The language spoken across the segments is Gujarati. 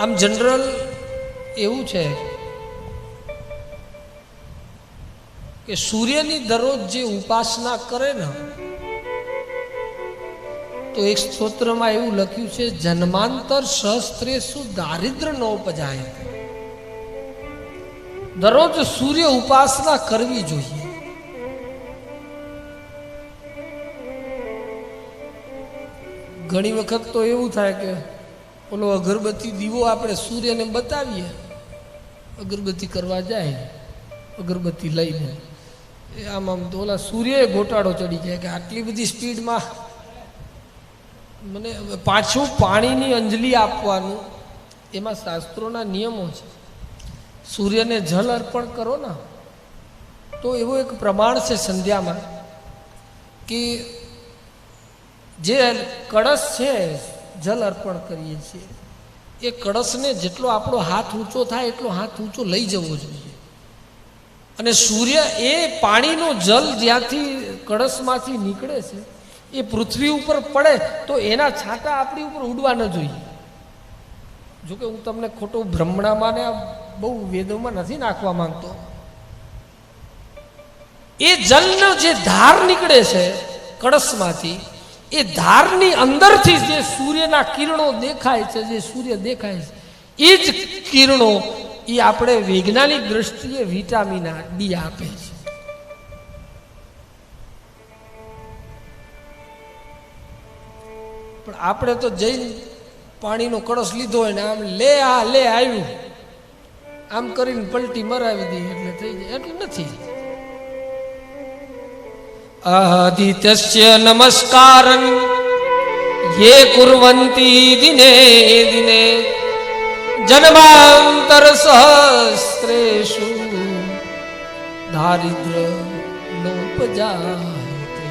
આમ જનરલ એવું છે કે સૂર્યની દરરોજ જે ઉપાસના કરે ને, તો એક સ્તોત્રમાં એવું લખ્યું છે, જન્માંતર સહસ્ત્રેસુ દારિદ્ર ન ઉપજાય દરરોજ સૂર્ય ઉપાસના કરવી જોઈએ. ઘણી વખત તો એવું થાય કે ઓલો અગરબત્તી દીવો આપણે સૂર્યને બતાવીએ. અગરબત્તી કરવા જાય, અગરબત્તી લઈને. એ આમ આમ તો ઓલા સૂર્યએ ગોટાળો ચડી જાય કે આટલી બધી સ્પીડમાં મને પાછું પાણીની અંજલિ આપવાનું. એમાં શાસ્ત્રોના નિયમો છે. સૂર્યને જલ અર્પણ કરો ને. તો એવો એક પ્રમાણ છે સંધ્યામાં કે જે કળશ છે જલ અર્પણ કરીએ છીએ. એ કળશને જેટલો આપણો હાથ ઊંચો થાય એટલો હાથ ઊંચો લઈ જવો જોઈએ. અને સૂર્ય એ પાણીનો જલ જ્યાંથી કળશમાંથી નીકળે છે, એ પૃથ્વી ઉપર પડે તો એના છાંટા આપણી ઉપર ઉડવા ન જોઈએ. જોકે હું તમને ખોટું ભ્રમણામાં ને બહુ વેદોમાં નથી નાખવા માંગતો. એ જલનો જે ધાર નીકળે છે કળશમાંથી એ ધારની અંદરથી જે સૂર્યના કિરણો દેખાય છે, જે સૂર્ય દેખાય છે, એ જ કિરણો એ આપણે વૈજ્ઞાનિક દ્રષ્ટિએ વિટામિન ડી આપે છે. પણ આપણે તો જઈને પાણીનો કળશ લીધો હોય ને આમ લે આ, લે આવ્યું. આમ કરીને પલટી મરાવી દઈએ એટલે થઈ જાય. એટલું નથી. નમસ્કાર યે કુર્વંતી દિને દિને જન્માંતર સહસ્ત્રેષુ દારિદ્ર નોપજાયતે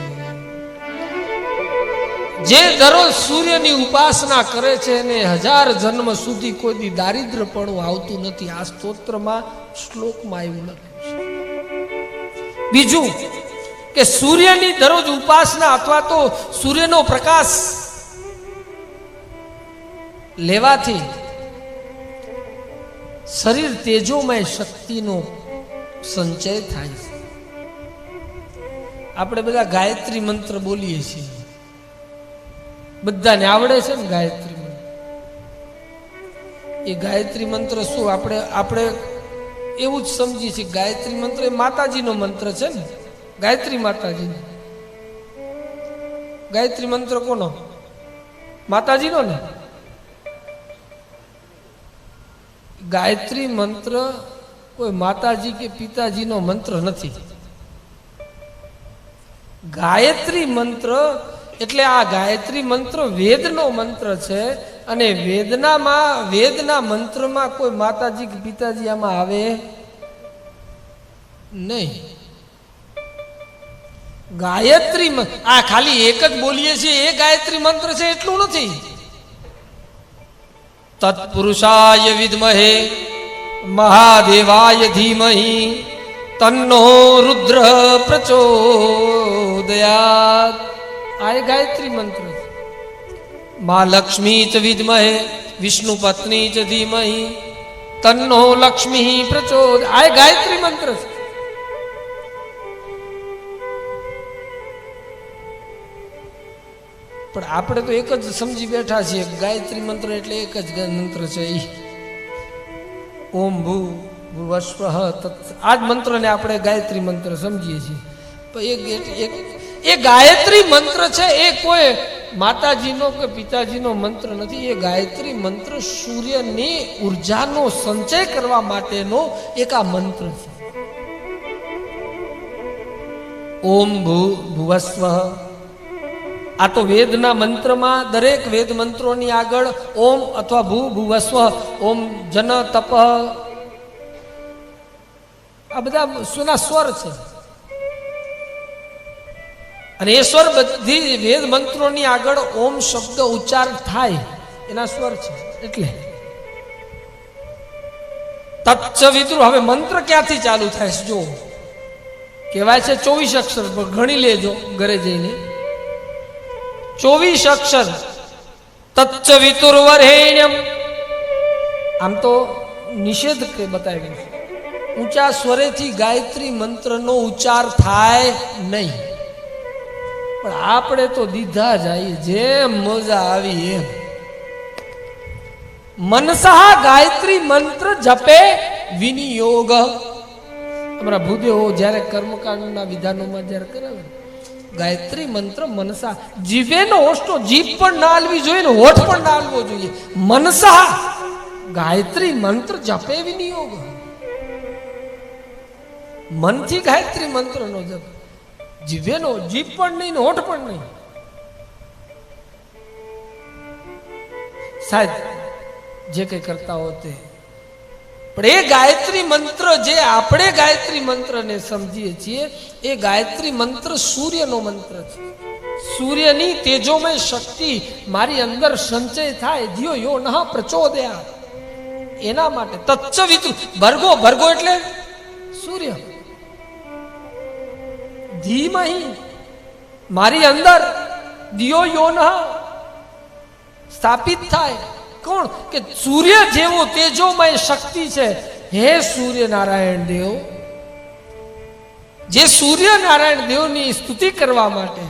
જે દરરોજ સૂર્યની ઉપાસના કરે છે એને હજાર જન્મ સુધી કોઈ દી દારિદ્રપણું આવતું નથી આ સ્તોત્રમાં શ્લોકમાં એવું લખ્યું છે બીજું કે સૂર્યની દરરોજ ઉપાસના અથવા તો સૂર્યનો પ્રકાશ લેવાથી શરીર તેજોમય શક્તિનો સંચય થાય છે. આપણે બધા ગાયત્રી મંત્ર બોલીએ છીએ. બધાને આવડે છે ને ગાયત્રી મંત્ર? એ ગાયત્રી મંત્ર શું? આપણે આપણે એવું જ સમજીએ છીએ ગાયત્રી મંત્ર એ માતાજીનો મંત્ર છે ને? ગાયત્રી માતાજીને. ગાયત્રી મંત્ર કોનો? માતાજીનો ને? ગાયત્રી મંત્ર કોઈ માતાજી કે પિતાજીનો મંત્ર નથી. ગાયત્રી મંત્ર એટલે આ ગાયત્રી મંત્ર વેદનો મંત્ર છે અને વેદનામાં, વેદના મંત્રમાં કોઈ માતાજી કે પિતાજી આમાં આવે નહીં. ગાયત્રી મ- આ ખાલી એક જ બોલીએ છીએ એ ગાયત્રી મંત્ર છે એટલું નથી. તત્પુરુષાય વિદ્મહે મહાદેવાય ધીમહિ તન્નો રુદ્ર પ્રચોદયાત આ એ ગાયત્રી મંત્ર છે મા લક્ષ્મી ચ વિદ્મહે વિષ્ણુ પત્ની ચ ધીમહિ તન્નો લક્ષ્મી પ્રચોદ આ એ ગાયત્રી મંત્ર છે પણ આપણે તો એક જ સમજી બેઠા છીએ. ગાયત્રી મંત્ર એટલે એક જ મંત્ર છે એ ઓમ ભૂ ભૂવસ્વ આ જ મંત્રને આપણે ગાયત્રી મંત્ર સમજીએ છીએ. એક એ ગાયત્રી મંત્ર છે, એ કોઈ માતાજીનો કે પિતાજીનો મંત્ર નથી. એ ગાયત્રી મંત્ર સૂર્યની ઉર્જાનો સંચય કરવા માટેનો એક આ મંત્ર છે. ઓમ ભૂ ભુવસ્વ આ તો વેદના મંત્રમાં દરેક વેદ મંત્રોની આગળ ઓમ અથવા ભૂ ભુવસ્વ, ઓમ જન તપ. આ બધા સુના સ્વર છે. અને એ સ્વર બધી વેદ મંત્રોની આગળ ઓમ શબ્દ ઉચ્ચાર થાય, એના સ્વર છે, એટલે. તચ્ચ વિદ્રુ હવે મંત્ર ક્યાંથી ચાલુ થાય જો કહેવાય છે ચોવીસ અક્ષર પર ગણી લેજો ઘરે જઈને. ચોવીસ અક્ષર. તચ્ચ વિતુર્વરેણ્યમ. આમ તો નિષેધ કે બતાવ્યું. ઊંચા સ્વરેથી ગાયત્રી મંત્રનો ઉચ્ચાર થાય નહીં. પણ આપણે તો દીધા જાય જેમ મજા આવી એમ. મનસા ગાયત્રી મંત્ર જપે વિનિયોગ. તમારા ભૂદેવો જ્યારે કર્મકાંડના વિધાનોમાં જ્યારે કરાવે ગાયત્રી મંત્ર મનસા. જીવેનો હોઠનો જીભ પણ ના હાલવી જોઈએ ને હોઠ પણ ના હાલવો જોઈએ. મનસા ગાયત્રી મંત્ર જપે વિનિયોગ. મનથી ગાયત્રી મંત્રનો જપ. જીભેનો જીભ પણ નહીં ને હોઠ પણ નહીં. સાહેબ, જે કંઈ કરતા હો તે પણ એ ગાયત્રી મંત્ર જે આપણે ગાયત્રી મંત્રને સમજીએ છીએ, એ ગાયત્રી મંત્ર સૂર્યનો મંત્ર છે. સૂર્યની તેજોમય શક્તિ મારી અંદર સંચય થાય ધ્યો યો ન પ્રચોદયા. એના માટે તચ્ચ વિતુ, ભર્ગો, ભરગો એટલે સૂર્ય. ધીમહી, મારી અંદર દિયો યો નહ સ્થાપિત થાય. કોણ? કે સૂર્ય જેવો તેજોમય શક્તિ છે. હે સૂર્યનારાયણ દેવ, જે સૂર્યનારાયણ દેવની સ્તુતિ કરવા માટે,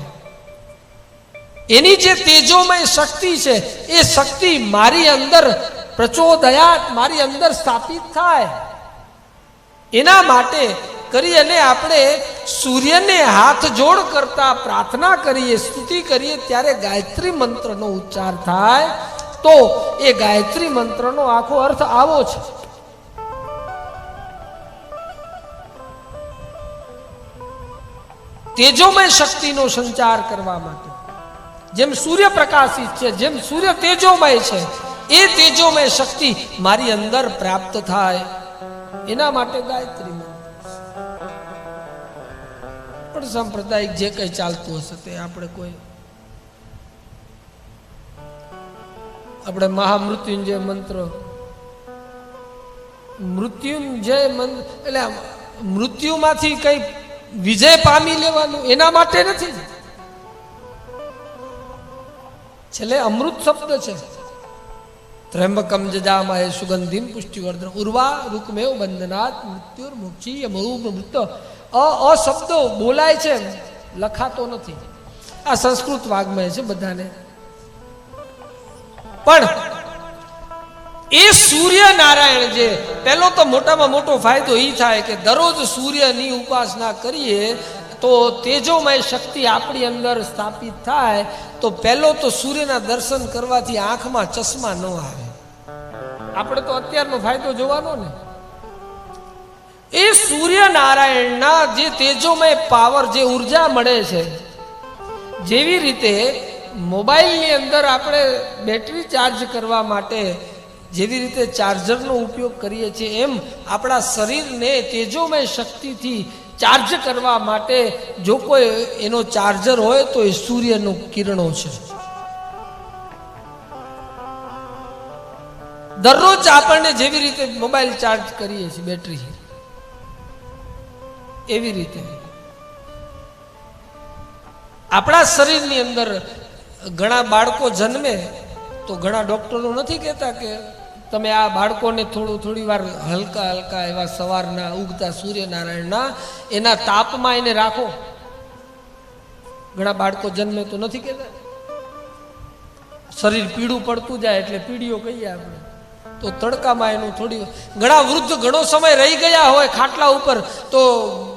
એની જે તેજોમય શક્તિ છે, એ શક્તિ મારી અંદર પ્રચોદયાત, મારી અંદર સ્થાપિત થાય. એના માટે કરી અને આપણે સૂર્યને હાથ જોડ કરતા પ્રાર્થના કરીએ, સ્તુતિ કરીએ, ત્યારે ગાયત્રી મંત્રનો ઉચ્ચાર થાય. તો એ ગાયત્રી મંત્રનો આખો અર્થ આવો છે. તેજોમય શક્તિનો સંચાર કરવા માટે. જેમ સૂર્ય પ્રકાશિત છે, જેમ સૂર્ય તેજોમય છે, એ તેજોમય શક્તિ મારી અંદર પ્રાપ્ત થાય. એના માટે ગાયત્રી પણ સાંપ્રદાયિક જે કંઈ ચાલતું હશે તે આપણે કોઈ આપણે મહામૃત્યુંજય મંત્ર. મૃત્યુંજય મંત્ર એટલે મૃત્યુમાંથી કઈ વિજય પામી લેવાનું એના માટે નથી. છેલ્લે અમૃત શબ્દ છે. ત્રંબકમ એ સુગંધિમ પુષ્ટિવર્ધન ઉર્વા રૂકમેવ બંધનાથ મૃત્યુર્મુક્ષી મૃત. અ અશબ્દો બોલાય છે લખાતો નથી. આ સંસ્કૃત વાગ્મય છે બધાને. પણ એ સૂર્ય નારાયણ જે, પહેલો તો મોટામાં મોટો ફાયદો એ થાય કે દરરોજ સૂર્યની ઉપાસના કરીએ, તો તેજોમય શક્તિ આપણી અંદર સ્થાપિત થાય, તો પહેલો તો સૂર્યના દર્શન કરવાથી આંખમાં ચશ્મા ન આવે. આપણે તો અત્યારનો ફાયદો જોવાનો ને. એ સૂર્યનારાયણના જે તેજોમય પાવર, જે ઊર્જા મળે છે, જેવી રીતે મોબાઈલની અંદર આપણે બેટરી ચાર્જ કરવા માટે જેવી રીતે ચાર્જરનો ઉપયોગ કરીએ છીએ, એમ આપણા શરીરને તેજોમય શક્તિથી ચાર્જ કરવા માટે જો કોઈ એનો ચાર્જર હોય તો એ સૂર્યનું કિરણો છે. દરરોજ આપણને જેવી રીતે મોબાઈલ ચાર્જ કરીએ છીએ, બેટરી. એવી રીતે. આપણા શરીરની અંદર ઘણા બાળકો જન્મે તો ઘણા ડોક્ટરો નથી કહેતા કે તમે આ બાળકોને થોડું, થોડી વાર હલકા હલકા એવા સવારના ઉગતા સૂર્યનારાયણના એના તાપમાં એને રાખો. ઘણા બાળકો જન્મે તો નથી કહેતા. શરીર પીળું પડતું જાય એટલે પીડીઓ કહીએ આપણે. તો તડકામાં એનું થોડી ઘણા વૃદ્ધ ઘણો સમય રહી ગયા હોય ખાટલા ઉપર તો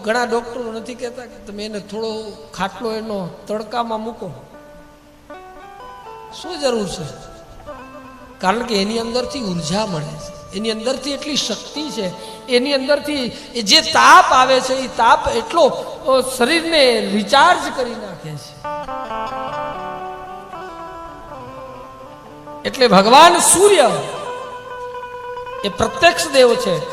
ઘણા ડોક્ટરો નથી કહેતા કે તમે એને થોડો ખાટલો એનો તડકામાં મૂકો. શું જરૂર છે? કારણ કે એની અંદરથી ઊર્જા મળે છે. એની અંદરથી એટલી શક્તિ છે. એની અંદરથી એ જે તાપ આવે છે, એ તાપ એટલો શરીરને રિચાર્જ કરી નાખે છે. એટલે ભગવાન સૂર્ય, એ પ્રત્યક્ષ દેવ છે